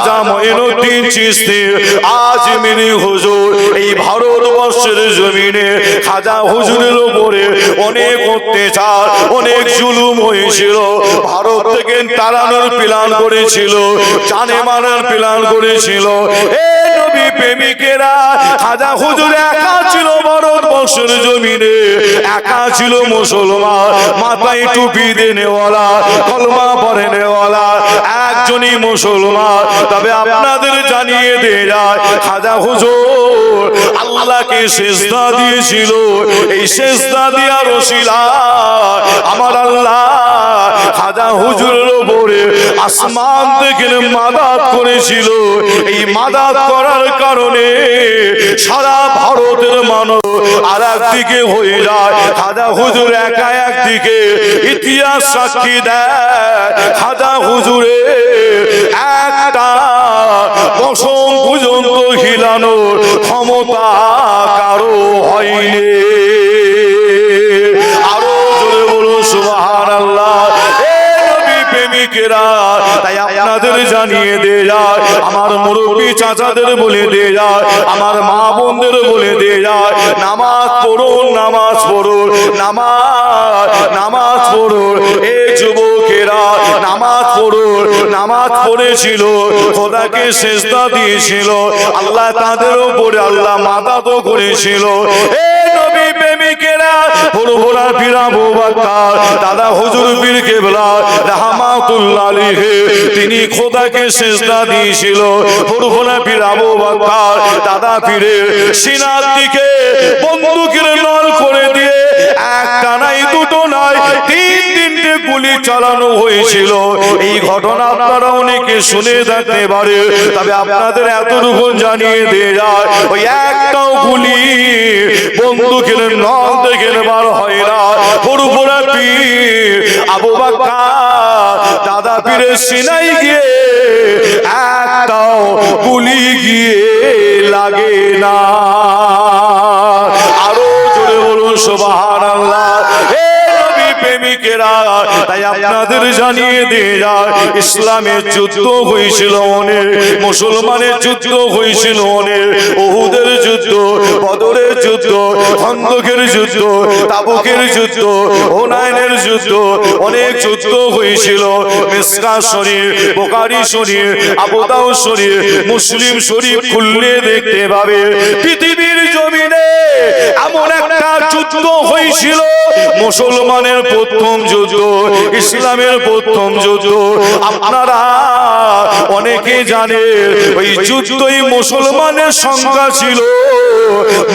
খাজা মঈনুদ্দিন চিশতি আজমিরি হুজুর এই ভারতবর্ষের জমিনে খাজা হুজুরের উপরে অনেক অত্যাচার অনেক জুলুম হয়েছিল। ভারত থেকে তাড়ানোর প্ল্যান করেছিল জানে মারার প্ল্যান করেছিল। এ নবী প্রেমিকেরা খাজা হুজুর একা ছিল ভারতবর্ষের জমিনে একা ছিল মুসলমান মাথায় টুপি দেনেওয়ালা কলমা পরে নেওয়ালা একজনই মুসলমান। তবে আপনাদের জানিয়ে দিয়ে যায় খাজা হুজুর, আল্লাহকে সেজদা দিয়েছিল। এই সেজদা দিয়া রসিলা আমার আল্লাহ খাজা উপরে আসমান থেকে মাদাত করেছিল। এই মাদাত করার কারণে সারা ভারতের মানুষ আর একদিকে হয়ে যায়। খাজা হুজুর একা একদিকে ইতিহাস সাক্ষী দেয়। খাজা হুজুরে একটা দশম পর্যন্ত হিলানোর ক্ষমতা কারও হয়নি। জানিয়ে দে আমার চাচাদের বলে দে আমার মা বোনদের বলে দে নামাজ পড়ুন নামাজ পড়ুন নামাজ পড়ুন নামাজ পড়ুন, নামাজ পড়েছিল, খোদাকে সেজদা দিয়েছিল, আল্লাহ তাদের উপরে আল্লাহ মাতা তো করেছিল, এ নবী প্রেমিকেরা দাদা হুজুর পীর কেবলা, রাহমাতুল্লাহ তিনি খোদাকে সিজদা দিয়েছিল। দাদা পীরের সিনার দিকে বন্দুকের গুলি হয়েছিল। এই ঘটনা আপনারা অনেকে শুনে থাকতে পারে। তবে আপনাদের এতটুকু জানিয়ে দিয়ে যায় ওই একটাও গুলি বন্দুকের নল দেখে বার হয় না। পুরোপুরা পীর আবু বাক্কা দাদা পীরের সিনাই গিয়ে একটাও গুলি গিয়ে লাগে না। তাই আপনাদের জানিয়ে দিয়ে যায়, ইসলামের যুদ্ধ হয়েছিল অনেক মুসলমানের যুদ্ধ হয়েছিল অনেক ওহুদের যুদ্ধ, বদরের যুদ্ধ, খন্দকের যুদ্ধ, তাবুকের যুদ্ধ ওনায়নের যুদ্ধ, অনেক যুদ্ধ হয়েছিল। মিসকা শরীফ, বোকারি আবুদাউ শরীফ, মুসলিম শরীফ খুললে দেখতে পাবে, পৃথিবীর জমিনে এমন একটা যুদ্ধ হয়েছিল, মুসলমানের প্রথম যুদ্ধ, ইসলামের প্রথম যুদ্ধ। আপনারা অনেকে জানে ওই যুদ্ধই মুসলমানের সংখ্যা ছিল।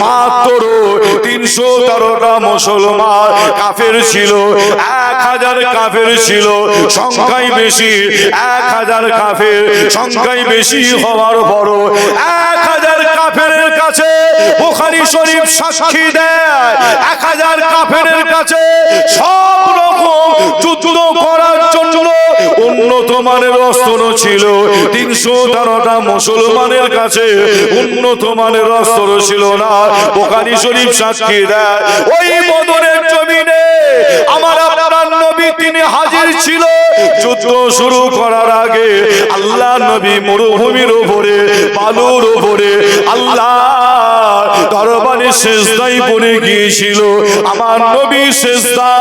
মাত্র তিনশো তেরোটা মুসলমান কাফের ছিল, এক হাজার কাফের ছিল। সংখ্যাই বেশি, এক হাজার কাফের। সংখ্যাই বেশি হওয়ার বড় এক হাজার কাফের কাছে বুখারি শরীফ সাক্ষী দেয়। এক হাজার কাফের কাছে সব রকম যুদ্ধ উন্নত মানের অস্ত্র ছিল। তিনশো তেরোটা মুসলমানের কাছে উন্নত মানের অস্ত্র ছিল না। বোকারি শরীফ সাক্ষী দেয়, ওই বদরের জমিনে আমার আপনার নবী তিনি হাজির ছিল। যুদ্ধ শুরু করার আগে আল্লাহ নবী মরুভূমির উপরে, বালুর উপরে, আল্লাহ দরবারে শেষদাই পড়ে গিয়েছিল। আমার নবী শেষদা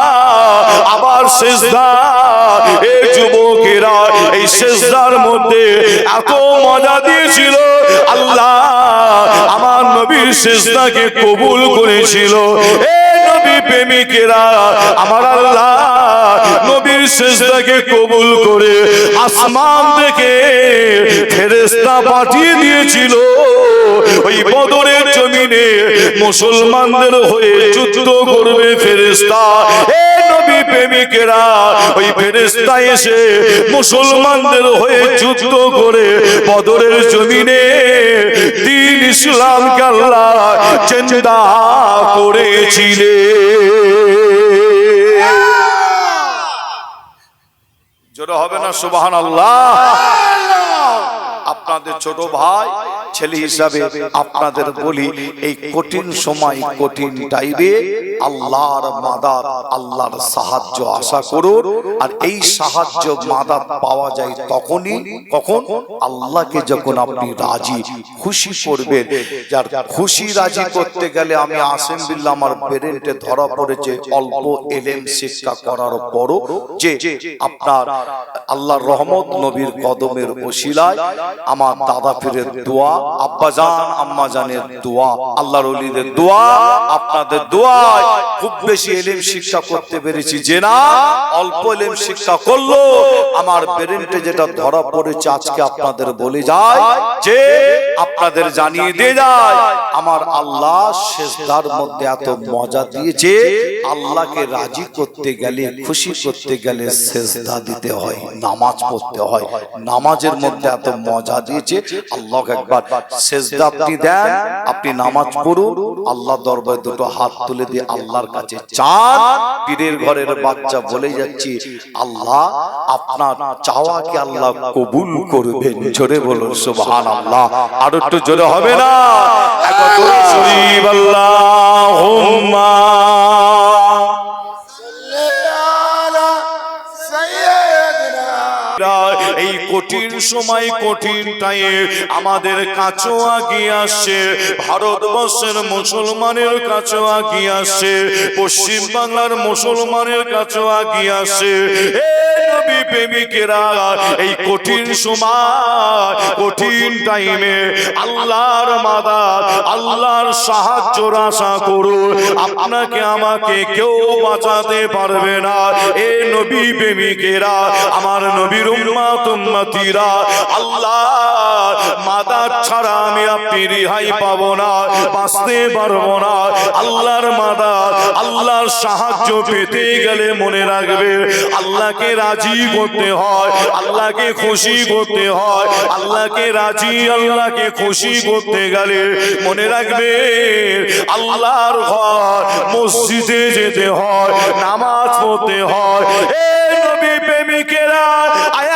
আবার শেষদা এই যুবকেরা এই শেষদার মধ্যে এত মজা দিয়েছিল। আল্লাহ আমার নবীর শেষদাকে কবুল করেছিল। এ নবী প্রেমিকেরা, আমার আল্লাহ শেষদাকে কবুল করে আসমান থেকে ফেরেস্তা পাঠিয়ে দিয়েছিল। ওই বদরের জমিনে মুসলমানদের হয়ে যুদ্ধ করবে ফেরেস্তা নবী প্রেমিকেরা, ওই ফেরেস্তা এসে মুসলমানদের হয়ে যুদ্ধ করে বদরের জমিনে দিন ইসলামকে আল্লাহ চেন্দা করেছিলেন। হবে না সুবাহান আল্লাহ আপনাদের ছোট ভাই, ছেলে হিসাবে আপনাদের বলি, এই কঠিন সময় কঠিন টাইমে আল্লাহর মাদাত, আল্লাহর সাহায্য আশা করুন। আর এই সাহায্য মাদাত পাওয়া যায় তখনই, কখন? আল্লাহকে যখন আপনি রাজি, খুশি করবেন। যার খুশি রাজি করতে গেলে আমি আসেম বিল্লাহ, আমার পেরেন্টে ধরা পড়েছে অল্প এলেম শিক্ষা করার পরও যে আপনার আল্লাহর রহমত নবীর কদমের ওসিলায় আমার দাদা পীরের দোয়া, আব্বাজান, আম্মাজানের দোয়া, আল্লাহর ওলিদের দোয়া, আপনাদের দোয়ায় খুব বেশি এলেম শিক্ষা করতে পেরেছি। যে না, অল্প এলেম শিক্ষা করল, আমার পেরেন্টে যেটা ধরা পড়েছে আজকে আপনাদের বলে যায়, যে আপনাদের জানিয়ে দিয়ে যায়, আমার আল্লাহ শেষদার মধ্যে এত মজা দিয়েছে, আল্লাহকে রাজি করতে গেলে, খুশি করতে গেলে সেজদা দিতে হয়, নামাজ পড়তে হয়, নামাজের মধ্যে এত মজা দিয়েছে আল্লাহ একবার সেজদা আপনি দেন আপনি নামাজ পড়ুন আল্লাহ দরবারে দুটো হাত তুলে দিয়ে আল্লাহর কাছে চান পীরের ঘরের বাচ্চা বলে যাচ্ছি আল্লাহ আপনার চাওয়াকে আল্লাহ কবুল করবেন? জোরে বলুন সুবহান আল্লাহ আর একটু জোরে হবে না? সময় কঠিন টাইমে। আমাদের কাছেও আগিয়ে আসছে। ভারতবর্ষের মুসলমানের কাছেও আগিয়ে আসছে। পশ্চিম বাংলার মুসলমানের কাছেও আগিয়ে আসছে। প্রেমিকেরা, এই কঠিন সময়, কঠিন টাইমে আল্লাহর মাদার, আল্লাহর সাহায্য আশা করো আপনাকে, আমাকে কেউ বাঁচাতে পারবে না। এ নবী প্রেমিকেরা, আমার নবীর উম্মাত উম্মতিরা আল্লাহ, মাদার ছাড়া আমি আপনি রিহাই পাবো না, বাঁচতে পারব না। আল্লাহর মাদার, আল্লাহর সাহায্য পেতে গেলে মনে রাখবে, আল্লাহকে রাজি করতে হয়, আল্লাহকে খুশি করতে হয়, আল্লাহকে রাজি, আল্লাহকে খুশি করতে গেলে মনে রাখবে, আল্লাহর ঘর মসজিদে যেতে হয়, নামাজ পড়তে হয়। এ নবী প্রেমিকেরা, আয়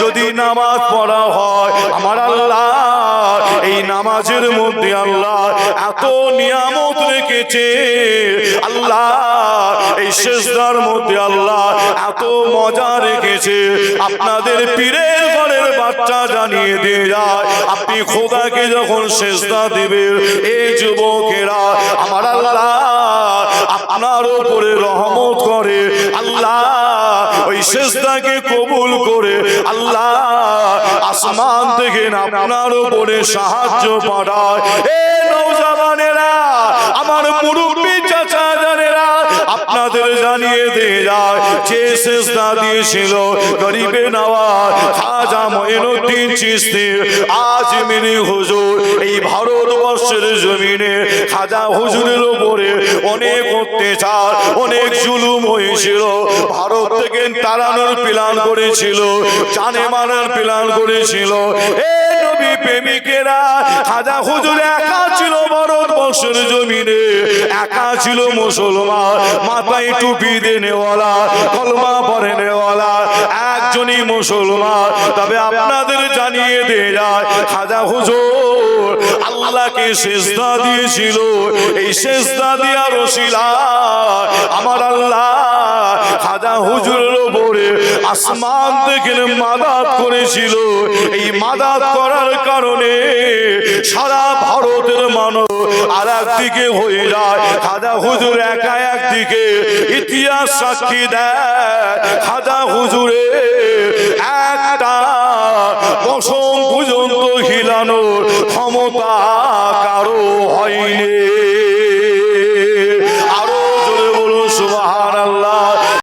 যদি নামাজ পড়া হয়, আমার আল্লাহ, এই নামাজের মধ্যে আল্লাহ এত নিয়ামত রেখেছে। আল্লাহ, এই সেজদার মধ্যে আল্লাহ এত মজা রেখেছে। আপনাদের পীরের ঘরের বাচ্চা জানিয়ে দিয়ে যায়, আপনি খোদাকে যখন সেজদা দেবেন এই যুবকেরা, আমার আল্লাহ, আপনার উপরে রহমত করে, আল্লাহ সেজদাকে কবুল করে আল্লাহ আসমান থেকে আপনার উপরে সাহায্য পাঠায়। এ নৌজওয়ানেরা আমার মুরব্বী আপনাদের জানিয়ে দিয়ে যায় যে সেজদা দিয়েছিল গরিবে নওয়াজ খাজা মঈনুদ্দিন চিশতি আজ মিনি হুজুর এই ভারতবর্ষের জমিনে খাজা হুজুরের উপরে অনেক অত্যাচার অনেক জুলুম হয়েছিল। ভারত থেকে তাড়ানোর প্ল্যান করেছিল জানে মারার প্ল্যান করেছিল। এ নবী প্রেমিকেরা খাজা হুজুর ভারতবর্ষের জমিনে একা ছিল মুসলমান, মাথায় টুপি দেনেওয়ালা, কলমা পরে নেওয়ালা একজনই মুসলমান। তবে আপনাদের জানিয়ে দিয়ে যায় খাজা হুজুর আল্লাহকে সেজদা দিয়েছিল। এই সেজদা দিয়া রসিলা আমার আল্লাহ খাজা হুজুরের উপরে আসমান থেকে মাদাত করেছিল। এই মাদাত করার কারণে সারা ভারতের মানুষ আর একদিকে হয়ে যায়। খাজা হুজুর একা একদিকে। ইতিহাস সাক্ষী দেয়। খাজা হুজুরে একটা পশম পর্যন্ত হিলানোর ক্ষমতা কারও হয়নি।